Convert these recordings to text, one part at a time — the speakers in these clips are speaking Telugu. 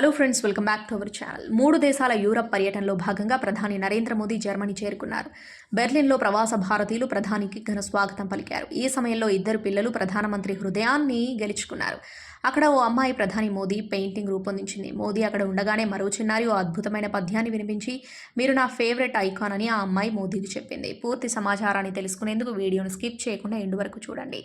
Hello friends welcome back to our channel మూడు దేశాల యూరప్ పర్యటనలో భాగంగా ప్రధాని నరేంద్ర మోదీ జర్మనీ చేరుకున్నారు. బెర్లిన్లో ప్రవాస భారతీయులు ప్రధానికి ఘన స్వాగతం పలికారు. ఈ సమయంలో ఇద్దరు పిల్లలు ప్రధానమంత్రి హృదయాన్ని గెలుచుకున్నారు. అక్కడ ఓ అమ్మాయి ప్రధాని మోదీ పెయింటింగ్ రూపొందించింది. మోదీ అక్కడ ఉండగానే మరో చిన్నారి ఓ అద్భుతమైన పద్యాన్ని వినిపించి మీరు నా ఫేవరెట్ ఐకాన్ అని ఆ అమ్మాయి మోదీకి చెప్పింది. పూర్తి సమాచారాన్ని తెలుసుకునేందుకు వీడియోను స్కిప్ చేయకుండా ఎండు వరకు చూడండి.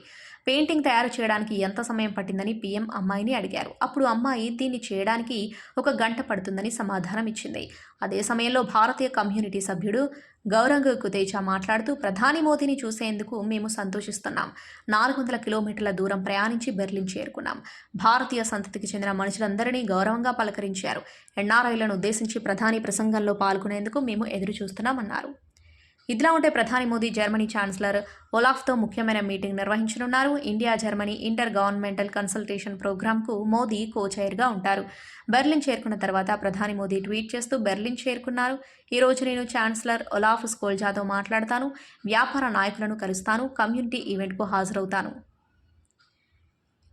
పెయింటింగ్ తయారు చేయడానికి ఎంత సమయం పట్టిందని పీఎం అమ్మాయిని అడిగారు. అప్పుడు అమ్మాయి దీన్ని చేయడానికి ఒక గంట పడుతుందని సమాధానం ఇచ్చింది. అదే సమయంలో భారతీయ కమ్యూనిటీ సభ్యుడు గౌరంగ్ కుతేజా మాట్లాడుతూ ప్రధాని మోదీని చూసేందుకు మేము సంతోషిస్తున్నాం. నాలుగు వందల కిలోమీటర్ల దూరం ప్రయాణించి బెర్లిన్ చేరుకున్నాం. భారతీయ సంతతికి చెందిన మనుషులందరినీ గౌరవంగా పలకరించారు. ఎన్ఆర్ఐలను ఉద్దేశించి ప్రధాని ప్రసంగంలో పాల్గొనేందుకు మేము ఎదురు చూస్తున్నామన్నారు ఇదిలా ఉంటే ప్రధాని మోదీ జర్మనీ ఛాన్సలర్ ఒలాఫ్తో ముఖ్యమైన మీటింగ్ నిర్వహించనున్నారు. India Germany inter governmental consultation ప్రోగ్రాంకు మోదీ కో చైర్గా ఉంటారు. బెర్లిన్ చేరుకున్న తర్వాత ప్రధాని మోదీ ట్వీట్ చేస్తూ బెర్లిన్ చేరుకున్నారు. ఈరోజు నేను ఛాన్సలర్ ఒలాఫ్ స్కోల్జాతో మాట్లాడతాను. వ్యాపార నాయకులను కలుస్తాను. కమ్యూనిటీ ఈవెంట్కు హాజరవుతాను.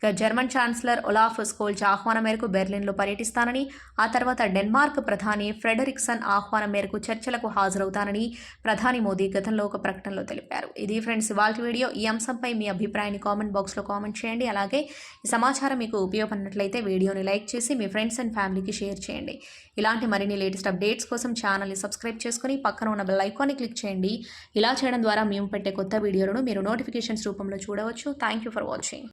ఇక జర్మన్ ఛాన్సలర్ ఒలాఫ్ స్కోల్జ్ ఆహ్వానం మేరకు బెర్లిన్లో పర్యటిస్తానని ఆ తర్వాత డెన్మార్క్ ప్రధాని ఫ్రెడరిక్సన్ ఆహ్వానం మేరకు చర్చలకు హాజరవుతానని ప్రధాని మోదీ గతంలో ఒక ప్రకటనలో తెలిపారు. ఇది ఫ్రెండ్స్ ఇవాళ వీడియో. ఈ అంశంపై మీ అభిప్రాయాన్ని కామెంట్ బాక్స్లో కామెంట్ చేయండి. అలాగే ఈ సమాచారం మీకు ఉపయోగపడినట్లయితే వీడియోని లైక్ చేసి మీ ఫ్రెండ్స్ అండ్ ఫ్యామిలీకి షేర్ చేయండి. ఇలాంటి మరిన్ని లేటెస్ట్ అప్డేట్స్ కోసం ఛానల్ని సబ్స్క్రైబ్ చేసుకుని పక్కన ఉన్న బెల్ ఐకాన్ని క్లిక్ చేయండి. ఇలా చేయడం ద్వారా మేము పెట్టే కొత్త వీడియోలను మీరు నోటిఫికేషన్స్ రూపంలో చూడవచ్చు. Thank you for watching.